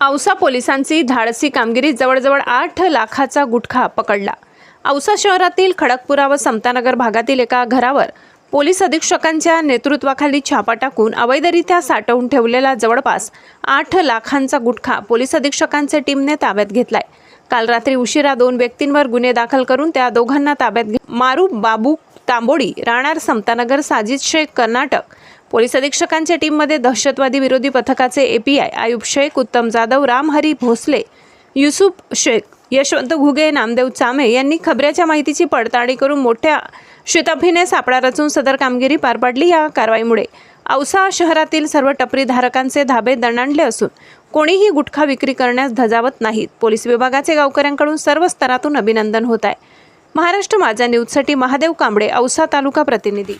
औसा पोलिसांची धाडसी कामगिरी जवळजवळ आठ लाखाचा गुटखा पकडला. औसा शहरातील खडकपुरा व समतानगर भागातील एका घरावर पोलीस अधीक्षकांच्या नेतृत्वाखाली छापा टाकून अवैधरित्या साठवून ठेवलेला जवळपास आठ लाखांचा गुटखा पोलीस अधीक्षकांच्या टीमने ताब्यात घेतलाय. काल रात्री उशिरा दोन व्यक्तींवर गुन्हे दाखल करून त्या दोघांना ताब्यात घे मारू बाबू तांबोडी राहणार समतानगर साजिद शेख कर्नाटक पोलीस अधीक्षकांच्या टीममध्ये दहशतवादी विरोधी पथकाचे एपीआय आयुब शेख उत्तम जाधव रामहरी भोसले युसुफ शेख यशवंत घुगे नामदेव चामे यांनी खबऱ्याच्या माहितीची पडताळणी करून मोठ्या शिताफीने सापळा रचून सदर कामगिरी पार पाडली या कारवाईमुळे. औसा शहरातील सर्व टपरी धारकांचे धाबे दणाणले असून कोणीही गुटखा विक्री करण्यास धजावत नाहीत. पोलीस विभागाचे गावकऱ्यांकडून सर्व स्तरातून अभिनंदन होत आहे. महाराष्ट्र माझा न्यूजसाठी महादेव कांबळे औसा तालुका प्रतिनिधी.